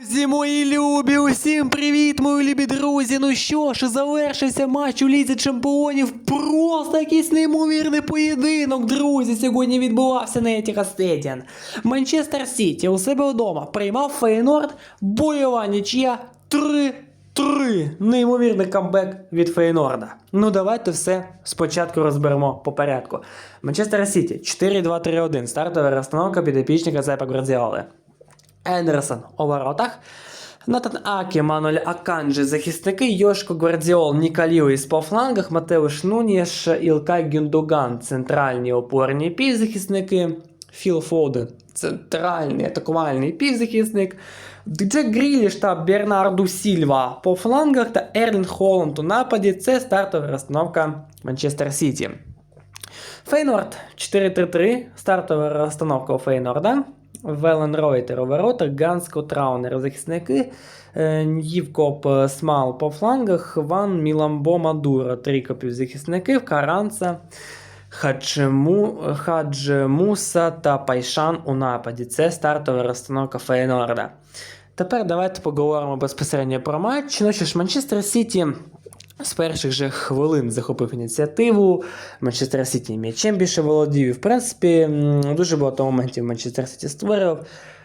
Друзі, мої любі, усім привіт, мої любі друзі. Ну що ж, завершився матч у Лізі Чемпіонів. Просто якийсь неймовірний поєдинок, друзі. Сьогодні відбувався на Етіха Стедіан. Манчестер Сіті у себе вдома приймав Фейнорд, бойова нічия 3-3. Неймовірний камбек від Фейнорда. Ну давайте все спочатку розберемо по порядку. Манчестер Сіті 4-2-3-1. Стартова розстановка підопічника Зепа Гвардіоли. Ендерсон у воротах. Натан Акі, Мануель Аканджі, захисники, Йошко Гвардіол, Нікаліуіс по флангах, Матеуш Нуніш, Ілкай Гюндуган, центральні опорні півзахисники, Філ Фоден, центральний атакувальний півзахисник, Джек Гріліш та Бернарду Сільва по флангах та Ерлін Холланд у нападі. Це стартова розстановка Манчестер Сіті. Фейнорд 4-3-3, стартова розстановка у Фейнорда. Велен Ройтер у воротах, Ганско Траунер захисники, е, Ньївкоп е, Смал по флангах, Ван Міламбо Мадуро, трійко півзахисників, Каранца, Хаджему, Хаджемуса та Пайшан у нападі. Це стартова розстановка Фейнорда. Тепер давайте поговоримо безпосередньо про матч. Ну що ж, Манчестер Сіті з перших же хвилин захопив ініціативу. Манчестер Сіті м'ячем більше володів. І, в принципі, дуже багато моментів Манчестер Сіті створив,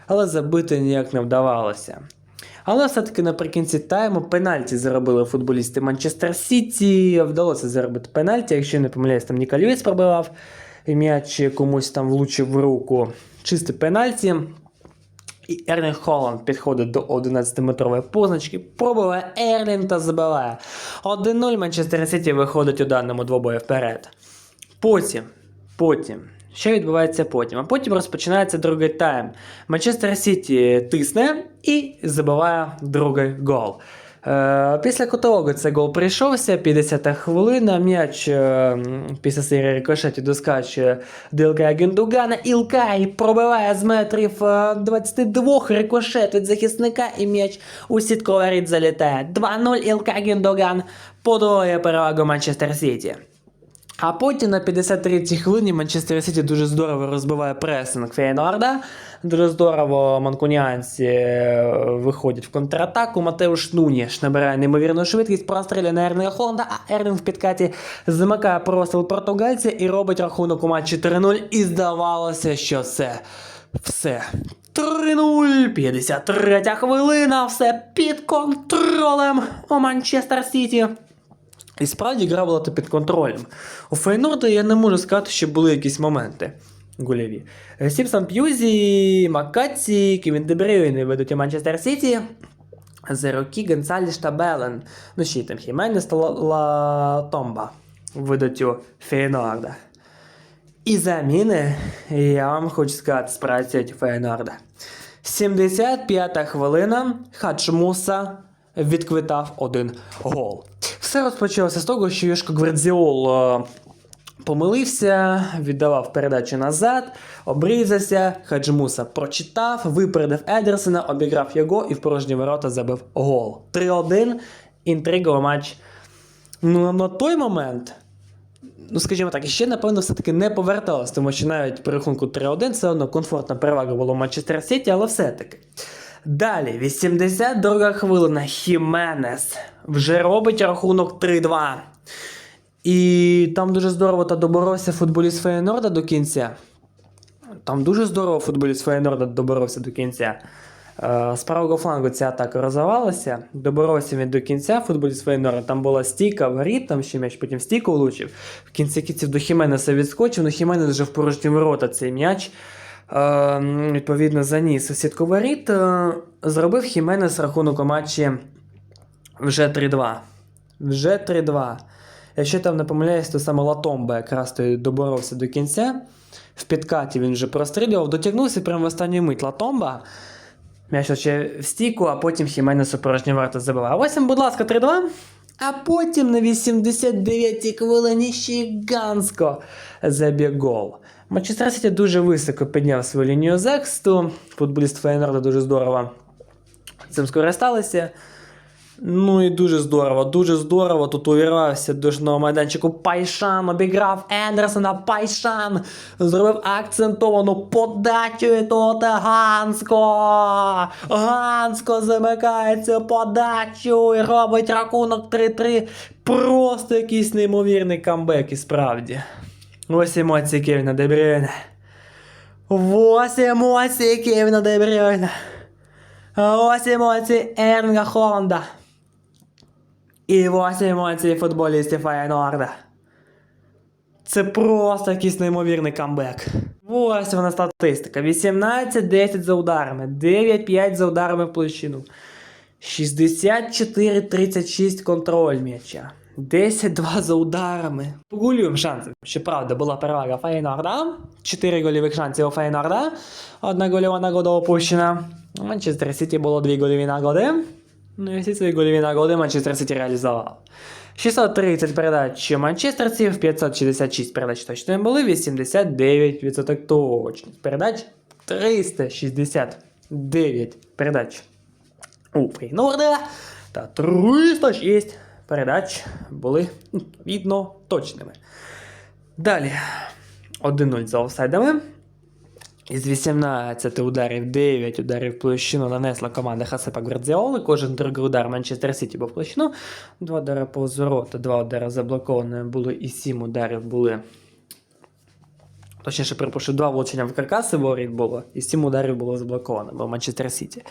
але забити ніяк не вдавалося. Але все-таки наприкінці тайму пенальті заробили футболісти Манчестер Сіті. Вдалося заробити пенальті, якщо не помиляюсь, там Льюіс пробивав і м'яч комусь там влучив в руку. Чисте пенальті. І Ерлін Холланд підходить до 11-метрової позначки, пробиває Ерлін та забиває. 1-0 Манчестер Сіті виходить у даному двобої вперед. Потім, потім. Що відбувається потім? А потім розпочинається другий тайм. Манчестер Сіті тисне і забиває другий гол. Е, після кутового цей гол прийшовся, 50-та хвилина. М'яч е, після серії рикошетів доскачує до Ілкая Гендугана. Ілкай пробиває з метрів е, 22 рикошет від захисника, і м'яч у сітковий рід залітає. 2-0 Ілкай Гендуган подвоює перевагу Манчестер Сіті. А потім на 53-й хвилині Манчестер Сіті дуже здорово розбиває пресинг Фейнорда. Дуже здорово манкуніанці е, виходять в контратаку. Матеуш Нуніш набирає неймовірну швидкість, простріляє на Ерлінга Холланда, а Ерлін в підкаті замикає простріл португальця і робить рахунок у матчі 3-0. І здавалося, що це все. 3-0, 53 хвилина, все під контролем у Манчестер Сіті. І справді гра була під контролем. У Фейнорда я не можу сказати, що були якісь моменти гольові. Е, Сімсон П'юзі, Маккаці, Кевін Дебрюйн ведуть у Манчестер Сіті. Зерокі, Гонсаліш та Белен. Ну ще й там Хіменес та Ла- Ла ведуть у Фейнорда. І заміни, я вам хочу сказати, спрацюють у Фейнорда. 75-та хвилина Хаджмуса відквитав один гол. Все розпочалося з того, що Йошко Гвардіол е, помилився, віддавав передачу назад, обрізався, Хаджмуса прочитав, випередив Едерсона, обіграв його і в порожні ворота забив гол. 3-1, інтриговий матч. Ну, на той момент ну скажімо так, ще напевно все-таки не поверталось, тому що навіть при рахунку 3-1 все одно комфортна перевага була у Манчестер Сіті, але все-таки. Далі, 82 хвилина. Хіменес вже робить рахунок 3-2. І там дуже здорово та доборовся футболіст Фейнорда до кінця. Там дуже здорово футболіст Фейнорда доборовся до кінця. Е, З правого флангу ця атака розвивалася. Доборовся він до кінця футболіст Фейнорда. Там була стійка вгорі, там ще м'яч потім стійку влучив. В кінці кінців до Хіменеса відскочив, але Хіменес вже в порожні ворота цей м'яч. Е, відповідно, заніс у сітку воріт. Е, зробив Хіменес рахунок у матчі вже 3-2. Вже 3-2. Якщо там не помиляюсь, то саме Латомба якраз доборовся до кінця. В підкаті він вже прострілював, дотягнувся прямо в останню мить Латомба. М'яч ще в стійку, а потім Хіменес у порожні варта забиває. А ось, будь ласка, 3-2. А потім на 89-й хвилині ще Ганско забіг гол. Манчестер Сіті дуже високо підняв свою лінію захисту. Футболіст Фейнорда дуже здорово цим скористалися. Ну і дуже здорово, дуже здорово. Тут увірвався до жного майданчику Пайшан, обіграв Ендерсона Пайшан, зробив акцентовану подачу і Ганско. Ганско замикається в подачу і робить рахунок 3-3. Просто якийсь неймовірний камбек, і справді. Ось емоції Кевіна Дебрюйна. Ось емоції Кевіна Дебрюйна. Ось емоції Ернга Холланда. І ось емоції футболістів Фейнорда. Це просто якийсь неймовірний камбек. Ось вона статистика. 18-10 за ударами, 9-5 за ударами в площину. 64-36 контроль м'яча. 10-2 за ударами. Погулюємо шанси. Щоправда, була перевага Фейнорда. 4 гольових шанси у Фейнорда. Одна гольова нагода опущена. У Манчестер Сіті було 2 гольові нагоди. Ну і всі свої гольові нагоди Манчестер Сіті реалізував. 630 передач манчестерців, 566 передач точно були, 89% точність передач, 369 передач у Фейнорда та 306 передач були відно точними. Далі 1-0 за офсайдами. Із 18 ударів 9 ударів площину нанесла команда Хасепа Гвардіоли. Кожен другий удар Манчестер Сіті був площину. Два удари по зворота, два удари заблоковані були і 7 ударів були. Точніше, перепрошую, два влучення в каркаси воріт було, і 7 ударів було заблоковано, бо Манчестер Сіті.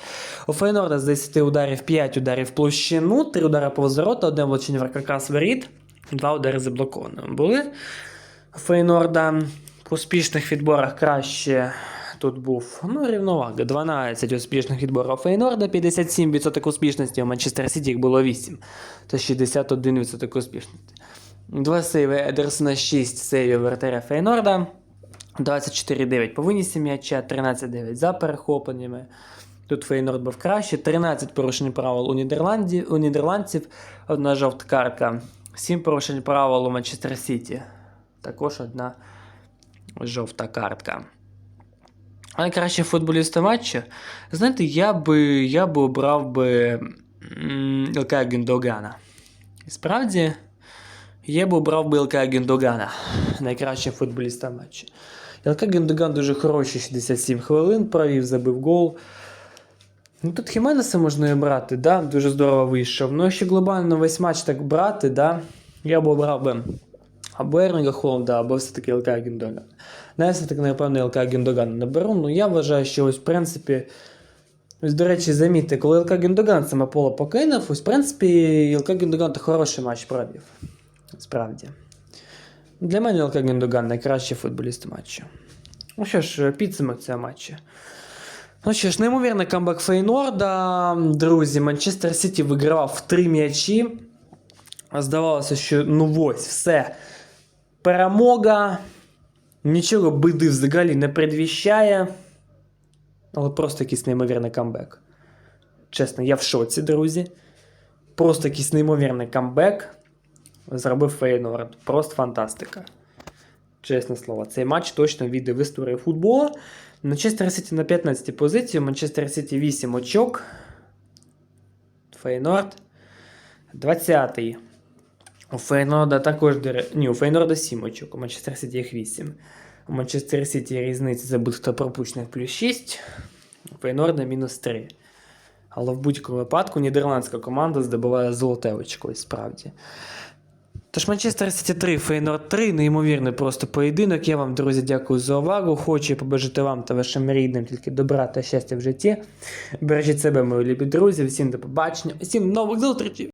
У Фейнорда з 10 ударів 5 ударів в площину, 3 удари по зворота, одне влучення в каркас воріт, 2 удари заблоковані були. У Фейнорда в успішних відборах краще тут був ну, рівновага. 12 успішних відборів Фейнорда, 57% успішності у Манчестер Сіті їх було 8. Це 61% успішності. Два сейви Едерсона, 6 сейвів вратаря Фейнорда. 24-9 по винісі м'яча, 13-9 за перехопленнями. Тут Фейнорд був краще, 13 порушень правил у, Нідерланді, у нідерландців, одна жовта картка, 7 порушень правил у Манчестер Сіті. Також одна жовта картка. А найкраще футболіста матчу. Знаєте, я би, я би обрав би м, Ілкая Гіндогана. І справді, я би обрав би Ілкая Гіндогана, найкраще футболіста матчу. Ілка Гіндоган дуже хороший 67 хвилин, провів, забив гол. Ну тут Хіменеса можна і брати, да? дуже здорово вийшов. Ну, якщо глобально весь матч так брати, да? я б обрав би або Ернга Холланда, або все-таки ЛК Гіндоган. Ну, я все-таки, напевно, ЛК Гіндоган наберу. Ну, я вважаю, що ось, в принципі, ось, до речі, замітьте, коли ЛК Гіндоган саме поле покинув, ось, в принципі, ЛК Гіндоган хороший матч провів. Справді. Для мене ЛК Гіндоган найкращий футболіст матчу. Ну що ж, підсумок цього матчу. Ну що ж, неймовірний камбек Фейнорда. Друзі, Манчестер Сіті вигравав в три м'ячі. Здавалося, що ну ось, все. Перемога. Нічого биди взагалі не предвіщає. Але просто якийсь неймовірний камбек. Чесно, я в шоці, друзі. Просто якийсь неймовірний камбек. Зробив Фейнорд. Просто фантастика. Чесне слово, цей матч точно війде в історію футболу. Манчестер Сіті на 15 позиції, Манчестер Сіті 8 очок. Фейнорд 20-й. У Фейнорда також Ні, у Фейнорда 7 очок, у Манчестер Сіті їх 8. У Манчестер Сіті різниця забитих та пропущених плюс 6. У Фейнорда мінус 3. Але в будь-якому випадку нідерландська команда здобуває золоте очко, і справді. Тож Манчестер Сіті 3, Фейнор 3, неймовірний просто поєдинок. Я вам, друзі, дякую за увагу. Хочу побажати вам та вашим рідним тільки добра та щастя в житті. Бережіть себе, мої любі друзі. Всім до побачення, всім нових зустрічей!